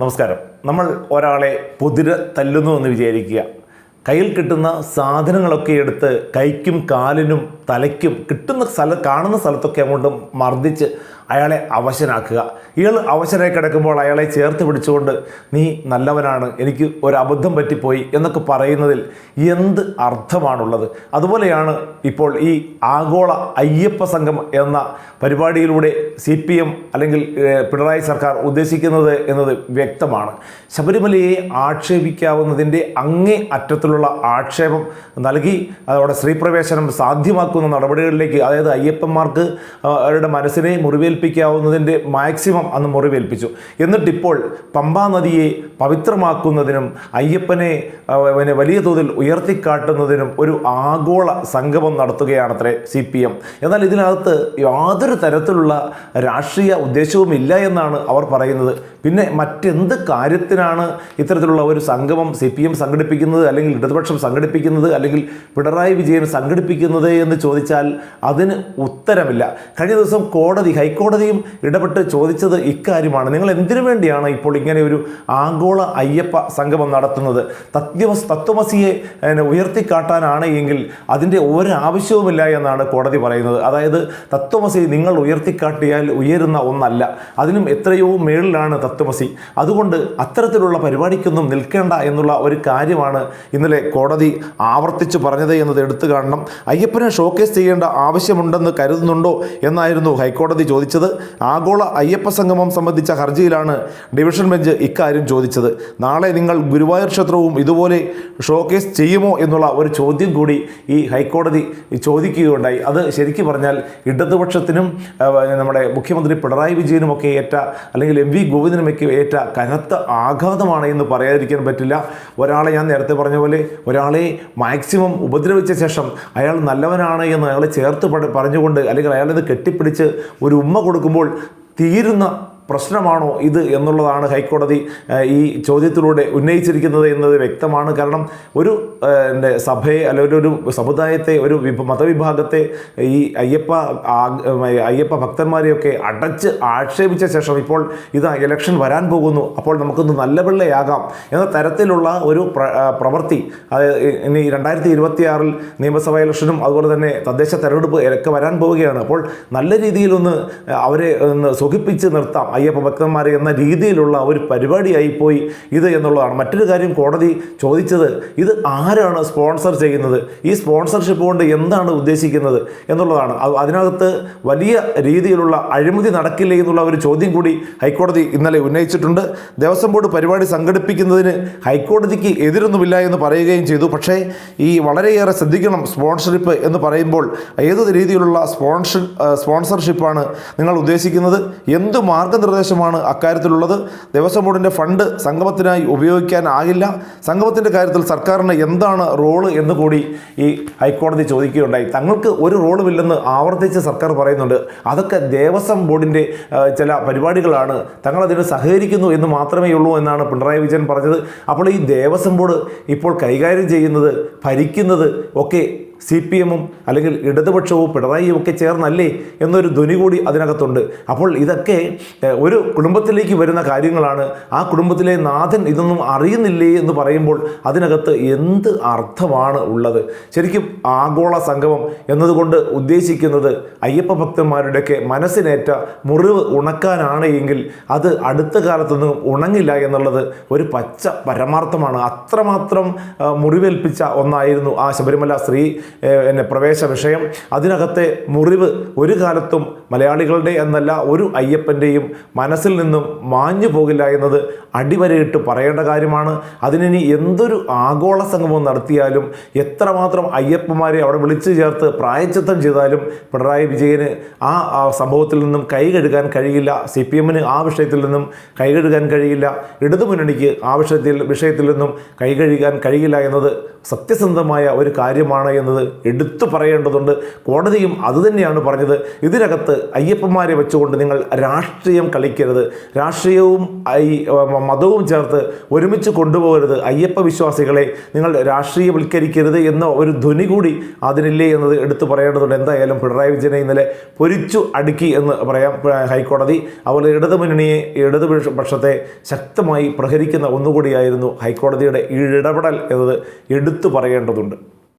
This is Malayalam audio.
നമസ്കാരം. നമ്മൾ ഒരാളെ പൊതിര തല്ലുന്നു എന്ന് വിചാരിക്കുക. കയ്യിൽ കിട്ടുന്ന സാധനങ്ങളൊക്കെ എടുത്ത് കൈക്കും കാലിനും തലയ്ക്കും കിട്ടുന്ന സ്ഥല കാണുന്ന സ്ഥലത്തൊക്കെ അങ്ങോട്ട് മർദ്ദിച്ച് അയാളെ അവശനാക്കുക. ഇയാൾ അവശനായി കിടക്കുമ്പോൾ അയാളെ ചേർത്ത് പിടിച്ചുകൊണ്ട് നീ നല്ലവനാണ് എനിക്ക് ഒരു അബദ്ധം പറ്റിപ്പോയി എന്നൊക്കെ പറയുന്നതിൽ എന്ത് അർത്ഥമാണുള്ളത്? അതുപോലെയാണ് ഇപ്പോൾ ഈ ആഗോള അയ്യപ്പ സംഘം എന്ന പരിപാടിയിലൂടെ സി പി എം അല്ലെങ്കിൽ പിണറായി സർക്കാർ ഉദ്ദേശിക്കുന്നത് എന്നത് വ്യക്തമാണ്. ശബരിമലയെ ആക്ഷേപിക്കാവുന്നതിന്റെ അങ്ങേ അറ്റത്തിലുള്ള ആക്ഷേപം നൽകി അതോടെ സ്ത്രീപ്രവേശനം സാധ്യമാക്കുന്ന നടപടികളിലേക്ക് അതായത് അയ്യപ്പന്മാർക്ക് അവരുടെ മനസ്സിനെ മുറിവേൽപ്പിക്കാവുന്നതിന്റെ മാക്സിമം അന്ന് മുറിവേൽപ്പിച്ചു. എന്നിട്ടിപ്പോൾ പമ്പാ നദിയെ പവിത്രമാക്കുന്നതിനും അയ്യപ്പനെ പിന്നെ വലിയ തോതിൽ ഉയർത്തിക്കാട്ടുന്നതിനും ഒരു ആഗോള സംഗമം നടത്തുകയാണത്രേ സി പി എം. എന്നാൽ ഇതിനകത്ത് യാതൊരു തരത്തിലുള്ള രാഷ്ട്രീയ ഉദ്ദേശവും ഇല്ല എന്നാണ് അവർ പറയുന്നത്. പിന്നെ മറ്റെന്ത് കാര്യത്തിനാണ് ഇത്തരത്തിലുള്ള ഒരു സംഗമം സി പി എം സംഘടിപ്പിക്കുന്നത് അല്ലെങ്കിൽ ഇടതുപക്ഷം സംഘടിപ്പിക്കുന്നത് അല്ലെങ്കിൽ പിണറായി വിജയൻ സംഘടിപ്പിക്കുന്നത് എന്ന് ചോദിച്ചാൽ അതിന് ഉത്തരമില്ല. കഴിഞ്ഞ ദിവസം കോടതി ഹൈക്കോടതിയും ഇടപെട്ട് ചോദിച്ചത് ഇക്കാര്യമാണ്. നിങ്ങൾ എന്തിനു വേണ്ടിയാണ് ഇപ്പോൾ ഇങ്ങനെ ഒരു ആഗോള അയ്യപ്പ സംഗമം നടത്തുന്നത്? തത്വസ് തത്വമസിയെ ഉയർത്തിക്കാട്ടാനാണ് എങ്കിൽ അതിന്റെ ഒരാവശ്യവുമില്ല എന്നാണ് കോടതി പറയുന്നത്. അതായത് തത്വമസി നിങ്ങൾ ഉയർത്തിക്കാട്ടിയാൽ ഉയരുന്ന ഒന്നല്ല. അതിനും എത്രയോ മേളിലാണ് തത്വമസി. അതുകൊണ്ട് അത്തരത്തിലുള്ള പരിപാടിക്കൊന്നും നിൽക്കേണ്ട എന്നുള്ള ഒരു കാര്യമാണ് ഇന്നലെ കോടതി ആവർത്തിച്ച് പറഞ്ഞത് എന്നത് എടുത്തു കാണണം. അയ്യപ്പനെ ഷോക്കേസ് ചെയ്യേണ്ട ആവശ്യമുണ്ടെന്ന് കരുതുന്നുണ്ടോ എന്നായിരുന്നു ഹൈക്കോടതി ചോദിച്ചത്. ആഗോള അയ്യപ്പ സംഗമം സംബന്ധിച്ച ഹർജിയിലാണ് ഡിവിഷൻ ബെഞ്ച് ഇക്കാര്യം ചോദിച്ചത്. നാളെ നിങ്ങൾ ഗുരുവായൂർ ക്ഷേത്രവും ഇതുപോലെ ഷോക്കേസ് ചെയ്യുമോ എന്നുള്ള ഒരു ചോദ്യം കൂടി ഈ ഹൈക്കോടതി ചോദിക്കുകയുണ്ടായി. അത് ശരിക്കും പറഞ്ഞാൽ ഇടതുപക്ഷത്തിനും നമ്മുടെ മുഖ്യമന്ത്രി പിണറായി വിജയനുമൊക്കെ ഏറ്റ അല്ലെങ്കിൽ എം വി ഗോവിന്ദനുമൊക്കെ ഏറ്റ കനത്ത ആഘാതമാണ് എന്ന് പറയാതിരിക്കാൻ പറ്റില്ല. ഒരാളെ ഞാൻ നേരത്തെ പറഞ്ഞ പോലെ ഒരാളെ മാക്സിമം ഉപദ്രവിച്ച ശേഷം അയാൾ നല്ലവനാണ് എന്ന് അയാളെ ചേർത്ത് പറഞ്ഞുകൊണ്ട് അല്ലെങ്കിൽ അയാളിത് കെട്ടിപ്പിടിച്ച് ഒരു ഉമ്മ കൊടുക്കുമ്പോൾ തീരുന്ന പ്രശ്നമാണോ ഇത് എന്നുള്ളതാണ് ഹൈക്കോടതി ഈ ചോദ്യത്തിലൂടെ ഉന്നയിച്ചിരിക്കുന്നത് എന്നത് വ്യക്തമാണ്. കാരണം ഒരു എന്റെ സഭയെ അല്ലെങ്കിൽ ഒരു സമുദായത്തെ ഒരു മതവിഭാഗത്തെ ഈ അയ്യപ്പ അയ്യപ്പ ഭക്തന്മാരെയൊക്കെ അടച്ച് ആക്ഷേപിച്ച ശേഷം ഇപ്പോൾ ഇത് ഇലക്ഷൻ വരാൻ പോകുന്നു. അപ്പോൾ നമുക്കൊന്ന് നല്ല പിള്ളയാകാം എന്ന തരത്തിലുള്ള ഒരു പ്രവൃത്തി. ഇനി രണ്ടായിരത്തി ഇരുപത്തിയാറിൽ നിയമസഭാ ഇലക്ഷനും അതുപോലെ തന്നെ തദ്ദേശ തെരഞ്ഞെടുപ്പ് ഒക്കെ വരാൻ പോവുകയാണ്. അപ്പോൾ നല്ല രീതിയിലൊന്ന് അവരെ ഒന്ന് സുഖിപ്പിച്ച് നിർത്താം. അയ്യപ്പ ഭക്തന്മാർ എന്ന രീതിയിലുള്ള ഒരു പരിപാടിയായി പോയി ഇത് എന്നുള്ളതാണ്. മറ്റൊരു കാര്യം കോടതി ചോദിച്ചത് ഇത് ആരാണ് സ്പോൺസർ ചെയ്യുന്നത്? ഈ സ്പോൺസർഷിപ്പ് കൊണ്ട് എന്താണ് ഉദ്ദേശിക്കുന്നത് എന്നുള്ളതാണ്. അതിനകത്ത് വലിയ രീതിയിലുള്ള അഴിമതി നടക്കില്ലേ എന്നുള്ള ഒരു ചോദ്യം കൂടി ഹൈക്കോടതി ഇന്നലെ ഉന്നയിച്ചിട്ടുണ്ട്. ദേവസ്വം ബോർഡ് പരിപാടി സംഘടിപ്പിക്കുന്നതിന് ഹൈക്കോടതിക്ക് എതിരൊന്നുമില്ല എന്ന് പറയുകയും ചെയ്തു. പക്ഷേ ഈ വളരെയേറെ ശ്രദ്ധിക്കണം സ്പോൺസർഷിപ്പ് എന്ന് പറയുമ്പോൾ ഏത് രീതിയിലുള്ള സ്പോൺസർ സ്പോൺസർഷിപ്പാണ് നിങ്ങൾ ഉദ്ദേശിക്കുന്നത്? എന്ത് മാർഗനിർദ്ദേശമാണ് അക്കാര്യത്തിലുള്ളത്. ദേവസ്വം ബോർഡിന്റെ ഫണ്ട് സംഗമത്തിനായി ഉപയോഗിക്കാനാകില്ല സംഗമത്തിന്റെ കാര്യത്തിൽ സർക്കാരിന് എന്താണ് റോൾ എന്ന് കൂടി ഈ ഹൈക്കോടതി ചോദിക്കുകയുണ്ടായി. തങ്ങൾക്ക് ഒരു റോളുമില്ലെന്ന് ആവർത്തിച്ച് സർക്കാർ പറയുന്നുണ്ട്. അതൊക്കെ ദേവസ്വം ബോർഡിന്റെ ചില പരിപാടികളാണ്. തങ്ങളതിന് സഹകരിക്കുന്നു എന്ന് മാത്രമേ ഉള്ളൂ എന്നാണ് പിണറായി വിജയൻ പറഞ്ഞത്. അപ്പോൾ ഈ ദേവസ്വം ബോർഡ് ഇപ്പോൾ കൈകാര്യം ചെയ്യുന്നത് ഭരിക്കുന്നത് ഒക്കെ സി പി എമ്മും അല്ലെങ്കിൽ ഇടതുപക്ഷവും പിണറായിയും ഒക്കെ ചേർന്നല്ലേ എന്നൊരു ധ്വനി കൂടി അതിനകത്തുണ്ട്. അപ്പോൾ ഇതൊക്കെ ഒരു കുടുംബത്തിലേക്ക് വരുന്ന കാര്യങ്ങളാണ്. ആ കുടുംബത്തിലെ നാഥൻ ഇതൊന്നും അറിയുന്നില്ലേ എന്ന് പറയുമ്പോൾ അതിനകത്ത് എന്ത് അർത്ഥമാണ് ഉള്ളത്? ശരിക്കും ആഗോള സംഗമം എന്നതുകൊണ്ട് ഉദ്ദേശിക്കുന്നത് അയ്യപ്പ ഭക്തന്മാരുടെയൊക്കെ മനസ്സിനേറ്റ മുറിവ് ഉണക്കാനാണ് എങ്കിൽ അത് അടുത്ത കാലത്തൊന്നും ഉണങ്ങില്ല എന്നുള്ളത് ഒരു പച്ച പരമാർത്ഥമാണ്. അത്രമാത്രം മുറിവേൽപ്പിച്ച ഒന്നായിരുന്നു ആ ശബരിമല സ്ത്രീ എന്നെ പ്രവേശ വിഷയം. അതിനകത്തെ മുറിവ് ഒരു കാലത്തും മലയാളികളുടെ എന്നല്ല ഒരു അയ്യപ്പന്റെയും മനസ്സിൽ നിന്നും മാഞ്ഞു പോകില്ല എന്നത് അടിവരയിട്ട് പറയേണ്ട കാര്യമാണ്. അതിനി എന്തൊരു ആഗോള സംഗമം നടത്തിയാലും എത്രമാത്രം അയ്യപ്പന്മാരെ അവിടെ വിളിച്ചു ചേർത്ത് പ്രായച്ചിത്തം ചെയ്താലും പിണറായി വിജയന് ആ ആ സംഭവത്തിൽ നിന്നും കൈ കഴുകാൻ കഴിയില്ല. സി പി എമ്മിന് ആ വിഷയത്തിൽ നിന്നും കൈ കഴുകാൻ കഴിയില്ല. ഇടതുമുന്നണിക്ക് ആ വിഷയത്തിൽ വിഷയത്തിൽ നിന്നും കൈ കഴുകാൻ കഴിയില്ല എന്നത് സത്യസന്ധമായ ഒരു കാര്യമാണ് എന്നത് എന്നത് എടുത്തു പറയേണ്ടതുണ്ട്. കോടതിയും അതുതന്നെയാണ് പറഞ്ഞത്. ഇതിനകത്ത് അയ്യപ്പന്മാരെ വെച്ചുകൊണ്ട് നിങ്ങൾ രാഷ്ട്രീയം കളിക്കരുത്. രാഷ്ട്രീയവും മതവും ചേർത്ത് ഒരുമിച്ച് കൊണ്ടുപോകരുത്. അയ്യപ്പ വിശ്വാസികളെ നിങ്ങൾ രാഷ്ട്രീയവൽക്കരിക്കരുത് എന്ന ഒരു ധ്വനി കൂടി അതിനില്ലേ എന്നത് എടുത്തു പറയേണ്ടതുണ്ട്. എന്തായാലും പിണറായി വിജയനെ ഇന്നലെ പൊരിച്ചു അടുക്കി എന്ന് പറയാം ഹൈക്കോടതി. അതുപോലെ ഇടതുമുന്നണിയെ ഇടതുപക്ഷത്തെ ഇടതു ശക്തമായി പ്രഹരിക്കുന്ന ഒന്നുകൂടിയായിരുന്നു ഹൈക്കോടതിയുടെ ഈ ഇടപെടൽ എന്നത് എടുത്തു പറയേണ്ടതുണ്ട്.